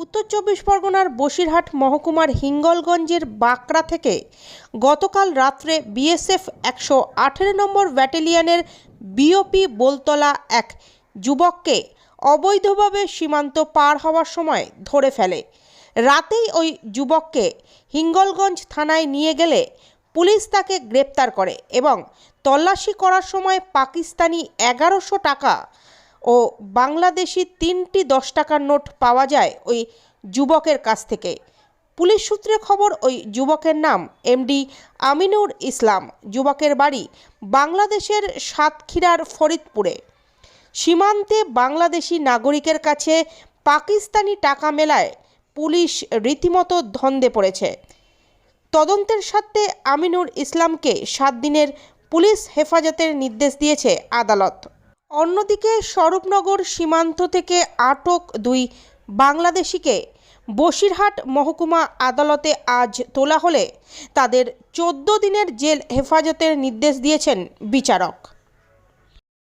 উত্তর চব্বিশ পরগনার বসিরহাট মহকুমার হিঙ্গলগঞ্জের বাঁকড়া থেকে গতকাল রাত্রে বিএসএফ একশো আঠেরো নম্বর ব্যাটালিয়নের বিওপি বোলতলা এক যুবককে অবৈধভাবে সীমান্ত পার হওয়ার সময় ধরে ফেলে। রাতেই ওই যুবককে হিঙ্গলগঞ্জ থানায় নিয়ে গেলে পুলিশ তাকে গ্রেপ্তার করে এবং তল্লাশি করার সময় পাকিস্তানি এগারোশো টাকা ও বাংলাদেশি তিনটি দশ টাকার নোট পাওয়া যায় ওই যুবকের কাছ থেকে। পুলিশ সূত্রে খবর, ওই যুবকের নাম এমডি আমিনুর ইসলাম। যুবকের বাড়ি বাংলাদেশের সাতক্ষীরার ফরিদপুরে। সীমান্তে বাংলাদেশি নাগরিকের কাছে পাকিস্তানি টাকা মেলায় পুলিশ রীতিমতো ধন্দে পড়েছে। তদন্তের স্বার্থে আমিনুর ইসলামকে সাত দিনের পুলিশ হেফাজতের নির্দেশ দিয়েছে আদালত। অন্যদিকে স্বরূপনগর সীমান্ত থেকে আটক দুই বাংলাদেশিকে বসিরহাট মহকুমা আদালতে আজ তোলা হলে তাদের চোদ্দ দিনের জেল হেফাজতের নির্দেশ দিয়েছেন বিচারক।